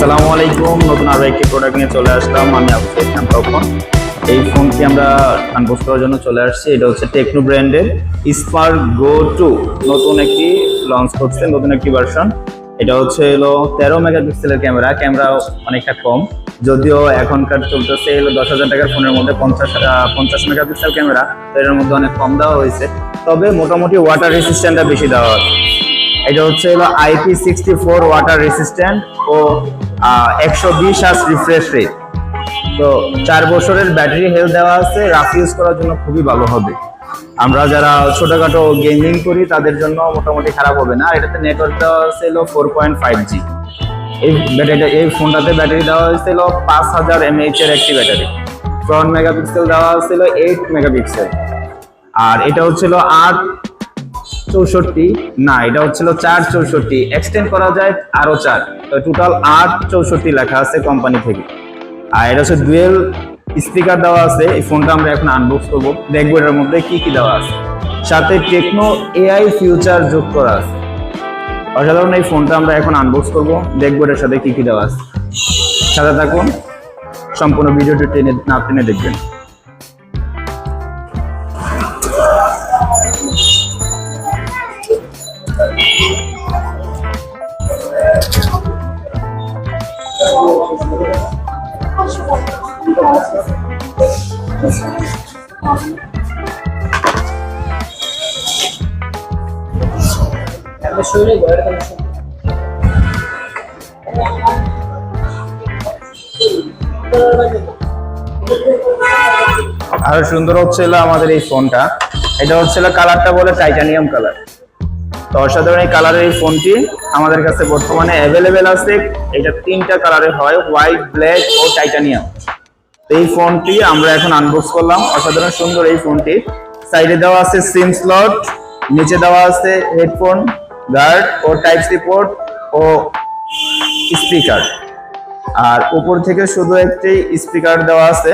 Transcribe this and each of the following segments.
আসসালামু আলাইকুম। নতুন আরও একটি প্রোডাক্ট নিয়ে চলে আসলাম আমি আবু ইসলাম তখন এই ফোনটি আমরা আনবক্স করার জন্য চলে আসছি। এটা হচ্ছে টেকনো ব্র্যান্ডের স্পার্ক গো টু নতুন একটি লঞ্চ করছে, নতুন একটি ভার্সন এটা হচ্ছে হলো তেরো মেগাপিক্সেলের ক্যামেরা ক্যামেরা অনেকটা কম। যদিও এখনকার চলতেছে হলো দশ হাজার টাকার ফোনের মধ্যে পঞ্চাশ পঞ্চাশ মেগাপিক্সেল ক্যামেরা তো এটার মধ্যে অনেক কম দেওয়া হয়েছে। তবে মোটামুটি ওয়াটার রেসিস্ট্যান্টটা বেশি দেওয়া আছে এটা হচ্ছে হলো IP sixty four water resistant ও একশো বিশ আস রিফ্রেশ রেট তো চার বছরের ব্যাটারি হেলথ দেওয়া আছে, রাফ ইউজ করার জন্য খুবই ভালো হবে। আমরা যারা ছোটখাটো গেমিং করি, তাদের জন্য মোটামুটি খারাপ হবে না। এটাতে নেটওয়ার্ক দেওয়া হলো ফোর পয়েন্ট ফাইভ জি এই ব্যাটারিটা এই ফোনটাতে ব্যাটারি দেওয়া হয়েছিল পাঁচ হাজার এমএইচ এর একটি ব্যাটারি ফ্রন্ট মেগাপিক্সেল দেওয়া হয়েছিল এইট মেগাপিক্সেল আর এটা হচ্ছিল আট চৌষট্টি। না, এটা হচ্ছিল চার চৌষট্টি। এক্সটেন্ড করা যায় আরও চার। টোটাল আট চৌষট্টি লেখা আছে কোম্পানি থেকে। আর এটা হচ্ছে ডুয়েল স্পিকার দেওয়া আছে। এই ফোনটা আমরা এখন আনবক্স করব। দেখব এটার মধ্যে কি কি দেওয়া আছে। সাথে টেকনো এআই ফিউচার যোগ করা আছে। অসাধারণ এই ফোনটা আমরা এখন আনবক্স করব। দেখব এটার সাথে কি কি দেওয়া আছে। সাথে থাকুন। সম্পূর্ণ ভিডিওটি টেনে না টেনে দেখবেন। আরও সুন্দর হচ্ছে আমাদের এই ফোনটা। এটা হচ্ছে কালারটা বলে টাইটানিয়াম কালার। তো অসাধারণ এই কালারের এই ফোনটি আমাদের কাছে বর্তমানে অ্যাভেলেবেল আছে। এটা তিনটা কালারে হয় হোয়াইট ব্ল্যাক ও টাইটানিয়াম। তো এই ফোনটি আমরা এখন আনবক্স করলাম। অসাধারণ সুন্দর এই ফোনটি। সাইডে দেওয়া আছে সিম স্লট নিচে দেওয়া আছে হেডফোন গার্ড ও টাইপ সি পোর্ট ও স্পিকার আর উপর থেকে শুধু একটি স্পিকার দেওয়া আছে।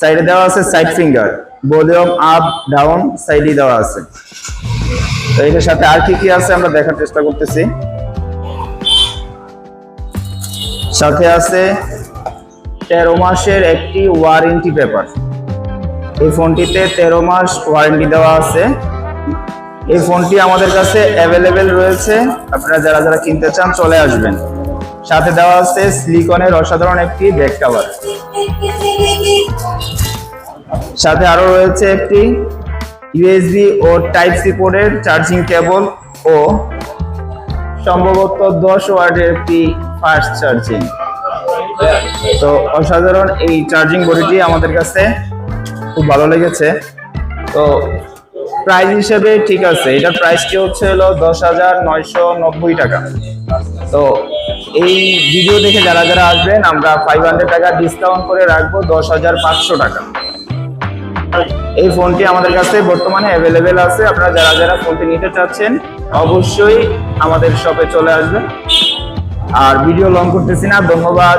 সাইডে দেওয়া আছে side finger volume up down সাইডে দেওয়া আছে। তো এটার সাথে আর কি কি আছে আমরা দেখার চেষ্টা করতেছি। সাথে আছে তেরো মাসের একটি ওয়ারেন্টি পেপার। এই ফোনটিতে তেরো মাস ওয়ারেন্টি দেওয়া আছে। এই ফোনটি আমাদের কাছে অ্যাভেলেবেল রয়েছে। আপনারা যারা যারা কিনতে চান চলে আসবেন। সাথে দেওয়া আছে সিলিকনের অসাধারণ একটি ব্যাক কাভার সাথে আরও রয়েছে একটি ইউএসবি ও টাইপ সি পোর্টের চার্জিং কেবল ও সম্ভবত দশ ওয়াটের একটি ফাস্ট চার্জিং তো অসাধারণ এই চার্জিং বডিটি আমাদের কাছে খুব ভালো লেগেছে। তো প্রাইস হিসেবে ঠিক আছে, এটার প্রাইসটি হচ্ছে হলো দশ হাজার নয়শো নব্বই টাকা। তো এই ভিডিও দেখে যারা যারা আসবেন, আমরা ফাইভ হান্ড্রেড টাকা ডিসকাউন্ট করে রাখব দশ হাজার পাঁচশো টাকা। এই ফোনটি আমাদের কাছে বর্তমানে অ্যাভেলেবেল আছে, আপনারা যারা যারা ফোনটি নিতে চাচ্ছেন, অবশ্যই আমাদের শপে চলে আসবেন। আর ভিডিও লং করতেছি না, ধন্যবাদ।